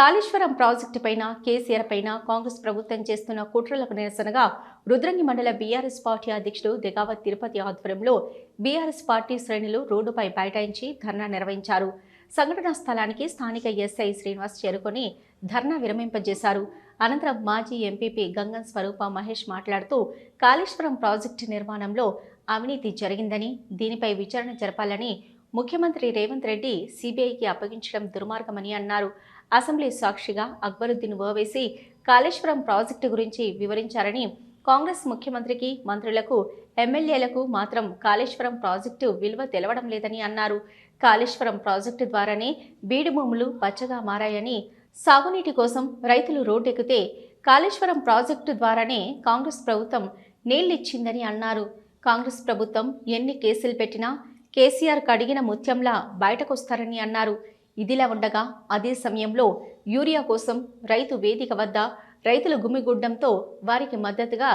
Kaleshwaram project పైన కేసీఆర్ పైన కాంగ్రెస్ ప్రభుత్వం చేస్తున్న కుట్రలకు నిరసనగా రుద్రంగి మండల బీఆర్ఎస్ పార్టీ అధ్యక్షుడు దెగావత్ తిరుపతి ఆధ్వర్యంలో బీఆర్ఎస్ పార్టీ శ్రేణులు రోడ్డుపై బైఠాయించి ధర్నా నిర్వహించారు. సంఘటనా స్థలానికి స్థానిక ఎస్ఐ శ్రీనివాస్ చేరుకొని ధర్నా విరమింపజేశారు. అనంతరం మాజీ ఎంపీపీ గంగన్ స్వరూప మహేష్ మాట్లాడుతూ కాళేశ్వరం ప్రాజెక్టు నిర్మాణంలో అవినీతి జరిగిందని దీనిపై విచారణ జరపాలని ముఖ్యమంత్రి రేవంత్ రెడ్డి సిబిఐకి అప్పగించడం దుర్మార్గమని అన్నారు. అసెంబ్లీ సాక్షిగా అక్బరుద్దీన్ ఓవేసి కాళేశ్వరం ప్రాజెక్టు గురించి వివరించారని కాంగ్రెస్ ముఖ్యమంత్రికి మంత్రులకు ఎమ్మెల్యేలకు మాత్రం కాళేశ్వరం ప్రాజెక్టు విలువ తెలవడం లేదని అన్నారు. కాళేశ్వరం ప్రాజెక్టు ద్వారానే బీడు భూములు పచ్చగా మారాయని సాగునీటి కోసం రైతులు రోడ్డెక్కితే కాళేశ్వరం ప్రాజెక్టు ద్వారానే కాంగ్రెస్ ప్రభుత్వం నీళ్ళిచ్చిందని అన్నారు. కాంగ్రెస్ ప్రభుత్వం ఎన్ని కేసులు పెట్టినా కేసీఆర్ కడిగిన ముత్యంలా బయటకొస్తారని అన్నారు. ఇదిలా ఉండగా అదే సమయంలో యూరియా కోసం రైతు వేదిక వద్ద రైతులు గుమిగుడ్డంతో వారికి మద్దతుగా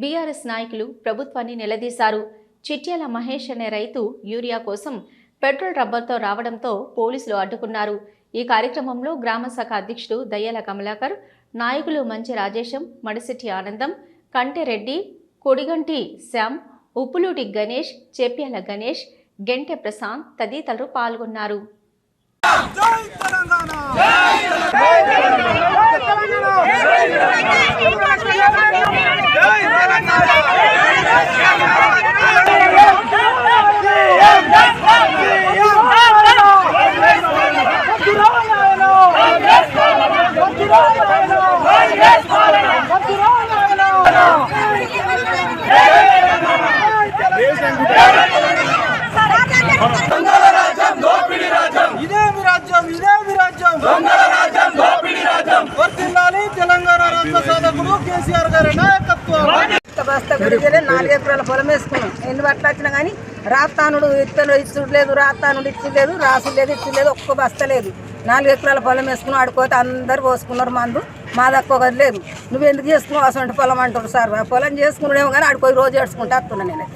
బీఆర్ఎస్ నాయకులు ప్రభుత్వాన్ని నిలదీశారు. చిట్యాల మహేష్ అనే రైతు యూరియా కోసం పెట్రోల్ రబ్బర్తో రావడంతో పోలీసులు అడ్డుకున్నారు. ఈ కార్యక్రమంలో గ్రామ శాఖ అధ్యక్షుడు దయ్యాల కమలాకర్ నాయకులు మంచి రాజేశం మడిశెట్టి ఆనందం కంటెరెడ్డి కొడిగంటి శ్యామ్ ఉప్పులూటి గణేష్ చెప్యాల గణేష్ గెంటె ప్రశాంత్ తదితరులు పాల్గొన్నారు. జై కేసీఆర్ గారి నాయకత్వం. నాలుగు ఎకరాల పొలం వేసుకున్నాం. ఎన్ని బట్టలు వచ్చినా కానీ రాస్తానుడు ఇత్తలు ఇచ్చుడు లేదు రాస్తానుడు ఇచ్చి లేదు రాసు లేదు ఇచ్చి లేదు ఒక్క బస్తా లేదు. నాలుగు ఎకరాల పొలం వేసుకున్నాం ఆడుకోతే అందరు పోసుకున్నారు మందు. మా దక్కువ లేదు. నువ్వు ఎందుకు చేసుకున్నావు? అసలు పొలం అంటారు సార్. ఆ పొలం చేసుకున్నాడేమో కానీ ఆడుకోయి రోజు ఏడ్చుకుంటా వస్తున్నా నేను.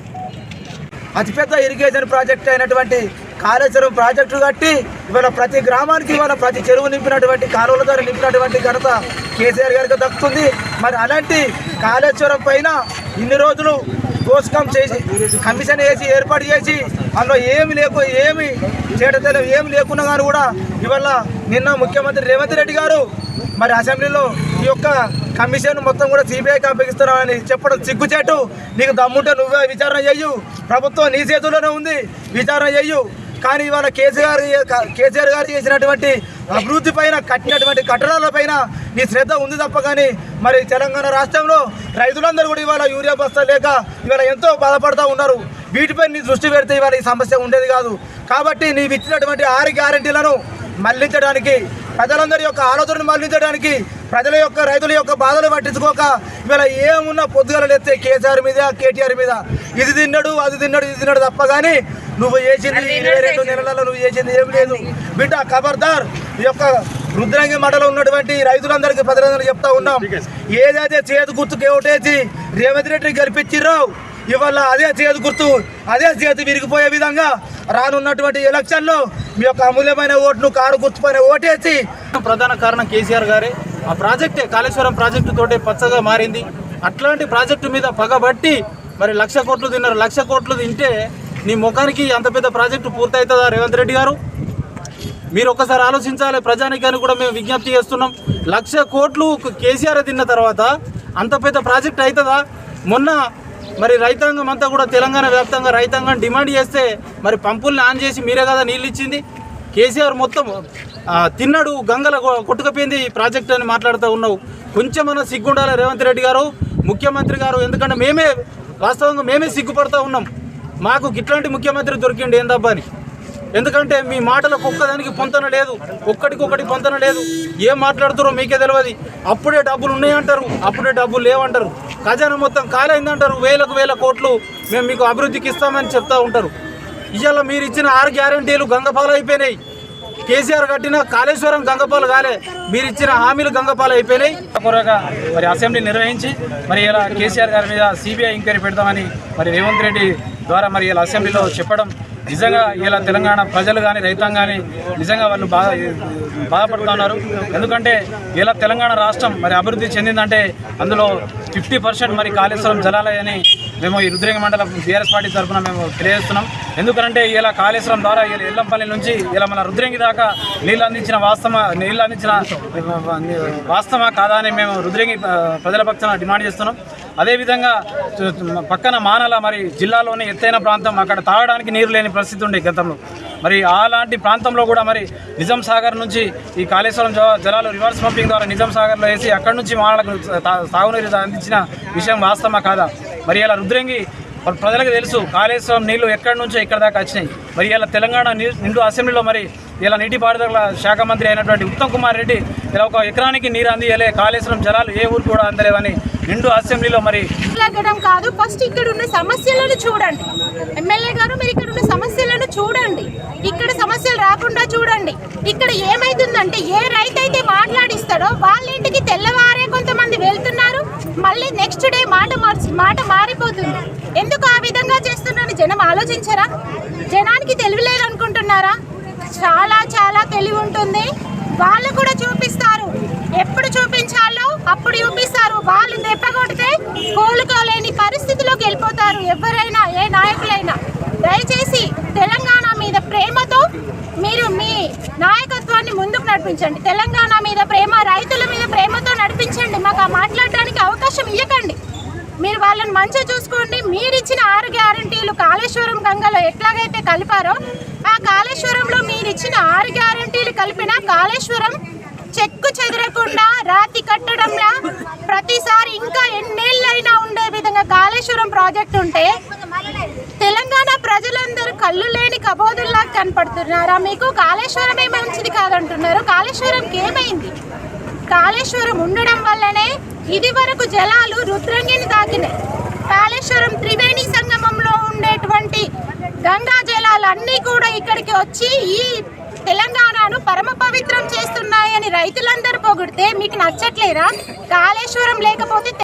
అతిపెద్ద ఇరిగేషన్ ప్రాజెక్ట్ అయినటువంటి కాళేశ్వరం ప్రాజెక్టు కట్టి ఇవాళ ప్రతి గ్రామానికి ఇవాళ ప్రతి చెరువు నింపినటువంటి కాలువల ద్వారా నింపినటువంటి ఘనత కేసీఆర్ గారికి దక్కుతుంది. మరి అలాంటి కాళేశ్వరం పైన ఇన్ని రోజులు దోషకం చేసి కమిషన్ వేసి ఏర్పాటు చేసి అందులో ఏమి లేకు ఏమి చేయడం ఏమి లేకున్నా కానీ కూడా ఇవాళ నిన్న ముఖ్యమంత్రి రేవంత్ రెడ్డి గారు మరి అసెంబ్లీలో ఈ యొక్క కమిషన్ మొత్తం కూడా సిబిఐకి అప్పగిస్తున్నామని చెప్పడం సిగ్గుచేటు. నీకు దమ్ముంటే నువ్వే విచారణ చేయు. ప్రభుత్వం నీ చేతుల్లోనే ఉంది. విచారణ చేయు. కానీ ఇవాళ కేసీఆర్ కేసీఆర్ గారు చేసినటువంటి అభివృద్ధి పైన కట్టినటువంటి కట్టడాలపైన నీ శ్రద్ధ ఉంది తప్ప కానీ మరి తెలంగాణ రాష్ట్రంలో రైతులందరూ కూడా ఇవాళ యూరియా బస్తా లేక ఇవాళ ఎంతో బాధపడుతూ ఉన్నారు. వీటిపై నీ దృష్టి పెడితే ఇవాళ ఈ సమస్య ఉండేది కాదు. కాబట్టి నీవు ఇచ్చినటువంటి ఆరు గ్యారంటీలను మళ్ళించడానికి ప్రజలందరి యొక్క ఆలోచనను మళ్ళించడానికి ప్రజల యొక్క రైతుల యొక్క బాధలు పట్టించుకోక ఇవాళ ఏమున్నా పొద్దుగల లేస్తే కేసీఆర్ మీద కేటీఆర్ మీద. ఇది తిన్నాడు అది తిన్నాడు ఇది తిన్నాడు తప్ప కానీ నువ్వు చేసింది ఇరవై రెండు నెలలలో నువ్వు చేసింది ఏం లేదు. బిడ్డ ఖబర్దార్ ఈ యొక్క రుద్రంగి మండలం ఉన్నటువంటి రైతులందరికీ ప్రజలందరికీ చెప్తా ఉన్నాం. ఏదైతే చేతి గుర్తుకు ఓటేసి రేవంత్ రెడ్డి గెలిపించిర్రావు ఇవాళ అదే చేతి గుర్తు అదే చేతి విరిగిపోయే విధంగా రానున్నటువంటి ఎలక్షన్లో మీ యొక్క అమూల్యమైన ఓటును కారు గుర్తుపైన ఓటేసి ప్రధాన కారణం కేసీఆర్ గారే. ఆ ప్రాజెక్టే కాళేశ్వరం ప్రాజెక్టు తోటే పచ్చగా మారింది. అట్లాంటి ప్రాజెక్టు మీద పగబట్టి మరి లక్ష కోట్లు తిన్నారు. లక్ష కోట్లు తింటే నీ ముఖానికి అంత పెద్ద ప్రాజెక్టు పూర్తవుతుందా రేవంత్ రెడ్డి గారు? మీరు ఒక్కసారి ఆలోచించాలి ప్రజానికాన్ని కూడా మేము విజ్ఞప్తి చేస్తున్నాం. లక్ష కోట్లు కేసీఆర్ తిన్న తర్వాత అంత పెద్ద ప్రాజెక్ట్ అవుతుందా మొన్న మరి రైతాంగం అంతా కూడా తెలంగాణ వ్యాప్తంగా రైతాంగం డిమాండ్ చేస్తే మరి పంపుల్ని ఆన్ చేసి మీరే కదా నీళ్ళు ఇచ్చింది కేసీఆర్ మొత్తం తిన్నాడు గంగల కొట్టుకపోయింది కొట్టుకుపోయింది ఈ ప్రాజెక్ట్ అని మాట్లాడుతూ ఉన్నావు. కొంచెం మన సిగ్గుండాలి రేవంత్ రెడ్డి గారు? ముఖ్యమంత్రి గారు ఎందుకంటే మేమే వాస్తవంగా మేమే సిగ్గుపడుతూ ఉన్నాం. మాకు ఇట్లాంటి ముఖ్యమంత్రి దొరికిండు ఏందబ్బా అని. ఎందుకంటే మీ మాటలకు ఒక్కదానికి పొంతన లేదు. ఒక్కటికొక్కటి పొంతన లేదు. ఏం మాట్లాడుతారో మీకే తెలియదు అప్పుడే డబ్బులు ఉన్నాయంటారు. అప్పుడే డబ్బులు లేవంటారు. ఖజానా మొత్తం కాలైందంటారు. వేలకు వేల కోట్లు మేము మీకు అభివృద్ధికి ఇస్తామని చెప్తా ఉంటారు. ఇవాళ మీరు ఇచ్చిన ఆరు గ్యారంటీలు గంగపాలు అయిపోయినాయి కేసీఆర్ కట్టిన కాళేశ్వరం గంగపాలు కాలే. మీరు ఇచ్చిన హామీలు గంగపాలు అయిపోయినాయి. పూర్వక మరి అసెంబ్లీ నిర్వహించి మరి ఇలా కేసీఆర్ గారి మీద సిబిఐ ఎంక్వైరీ పెడతామని మరి రేవంత్ రెడ్డి ద్వారా మరి ఇలా అసెంబ్లీలో చెప్పడం నిజంగా ఇలా తెలంగాణ ప్రజలు కానీ రైతాంగం కానీ నిజంగా వాళ్ళు బాధ బాధపడుతున్నారు. ఎందుకంటే ఇలా తెలంగాణ రాష్ట్రం మరి అభివృద్ధి చెందిందంటే అందులో ఫిఫ్టీ పర్సెంట్ మరి కాళేశ్వరం జలాలయని మేము ఈ రుద్రంగ మండలం బీఆర్ఎస్ పార్టీ తరఫున మేము తెలియజేస్తున్నాం. ఎందుకంటే ఇలా కాళేశ్వరం ద్వారా ఇలా ఎల్లంపల్లి నుంచి ఇలా మన రుద్రంగి దాకా నీళ్ళు అందించిన వాస్తవ నీళ్ళు అందించిన వాస్తవా కాదా అని మేము రుద్రంగి ప్రజల పక్షాన డిమాండ్ చేస్తున్నాం. అదేవిధంగా పక్కన మానల మరి జిల్లాలోని ఎత్తైన ప్రాంతం అక్కడ తాగడానికి నీరు లేని పరిస్థితి ఉండే గతంలో. మరి అలాంటి ప్రాంతంలో కూడా మరి నిజాం సాగర్ నుంచి ఈ కాళేశ్వరం జలాలు రివర్స్ పంపింగ్ ద్వారా నిజాం సాగర్లో వేసి అక్కడి నుంచి మానలకు తా- తాగునీరు అందించిన విషయం వాస్తవమా కాదా? మరి ఇలా రుద్రంగి మరి ప్రజలకు తెలుసు కాళేశ్వరం నీళ్ళు ఎక్కడి నుంచో ఇక్కడ దాకా వచ్చినాయి. మరి ఇలా తెలంగాణ నిండు అసెంబ్లీలో మరి ఇలా నీటిపారుదల శాఖ మంత్రి అయినటువంటి ఉత్తమ్ కుమార్ రెడ్డి ఇలా ఒక ఎకరానికి నీరు అందియలే కాళేశ్వరం జలాలు ఏ ఊరు కూడా అందలేవని నిండు అసెంబ్లీలో మరి కాదు ఫస్ట్ ఇక్కడ ఉన్న సమస్యలను చూడండి. ఎమ్మెల్యే గారు మీరు ఇక్కడ ఉన్న సమస్యలను చూడండి. ఇక్కడ సమస్యలు రాకుండా చూడండి. ఇక్కడ ఏమైతుందంటే ఏ రైతు అయితే మాట్లాడిస్తాడో వాళ్ళ ఇంటికి తెల్లవారే కొంతమంది వెళ్తున్నారు. మళ్ళీ నెక్స్ట్ డే మాట మాట మారిపోతుంది. ఎందుకు ఆ విధంగా చేస్తున్నారని జనం ఆలోచించరా? జనానికి తెలివి లేదనుకుంటున్నారా? చాలా చాలా తెలివి ఉంటుంది. వాళ్ళు కూడా చూపిస్తారు. ఎప్పుడు చూపించాలో అప్పుడు చూపిస్తారు. వాళ్ళు దెబ్బకొడితే కోలుకోలేని పరిస్థితిలోకి వెళ్ళిపోతారు. ఎవరైనా ఏ నాయకులైనా. దయచేసి తెలంగాణ మీద ప్రేమతో మీరు మీ నాయకత్వాన్ని ముందుకు నడిపించండి. తెలంగాణ మీద ప్రేమ రైతుల మీద ప్రేమతో నడిపించండి. మాకు ఆ మాట్లాడడానికి అవకాశం ఇవ్వకండి మీరు వాళ్ళని మంచిగా చూసుకోండి. మీరు ఇచ్చిన ఆరు గ్యారంటీలు కాళేశ్వరం గంగలో ఎట్లాగైతే కలిపారో ఆ కాళేశ్వరంలో మీరు ఇచ్చిన ఆరు గ్యారంటీలు కలిపిన కాళేశ్వరం చెక్కు చెదరకుండా రాతి కట్టడంలా ప్రతిసారి ఇంకా ఎన్నేళ్ళైనా ఉండే విధంగా కాళేశ్వరం ప్రాజెక్ట్ ఉంటే తెలంగాణ ప్రజలందరూ కళ్ళు లేని కబోదుల్లా కనపడుతున్నారా? మీకు కాళేశ్వరం ఏ మంచిది కాదంటున్నారు. కాళేశ్వరంకి ఏమైంది? కాళేశ్వరం ఉండడం వల్లనే ఇది వరకు జలాలు రుద్రంగిని తాకినాయి కాళేశ్వరం త్రివేణి సంగమంలో ఉండేటువంటి గంగా జలాలన్నీ కూడా ఇక్కడికి వచ్చి ఈ తెలంగాణను పరమ పవిత్రం చేస్తున్నాయని రైతులందరూ పొగిడితే మీకు నచ్చట్లేరా కాళేశ్వరం లేకపోతే